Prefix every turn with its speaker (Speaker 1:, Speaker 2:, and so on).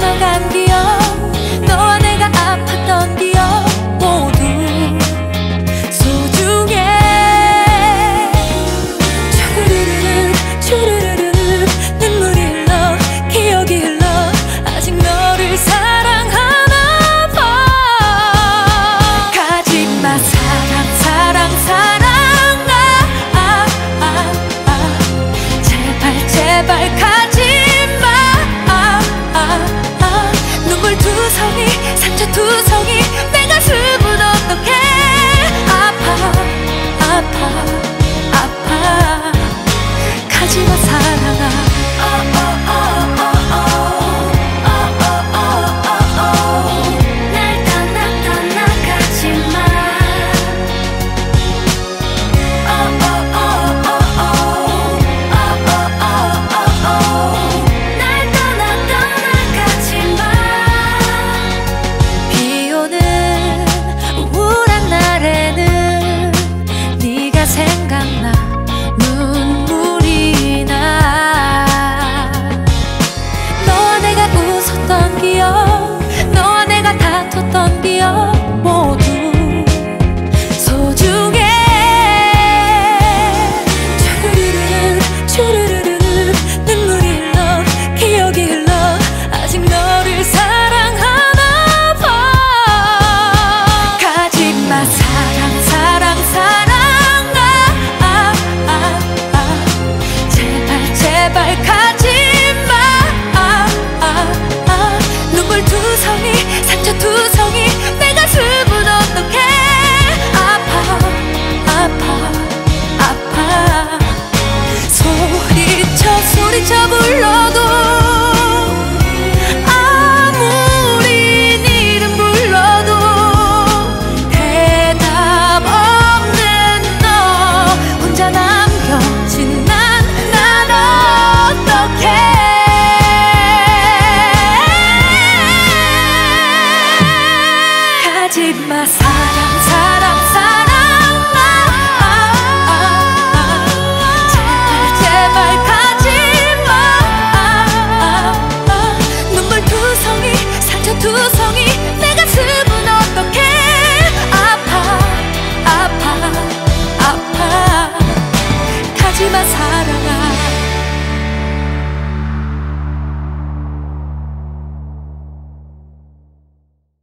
Speaker 1: 那感激。on the earth. 미쳐 불러도 아무리 네 이름 불러도 대답 없는 너 혼자 남겨진 난 난 어떡해? 가지마 사랑. 사랑하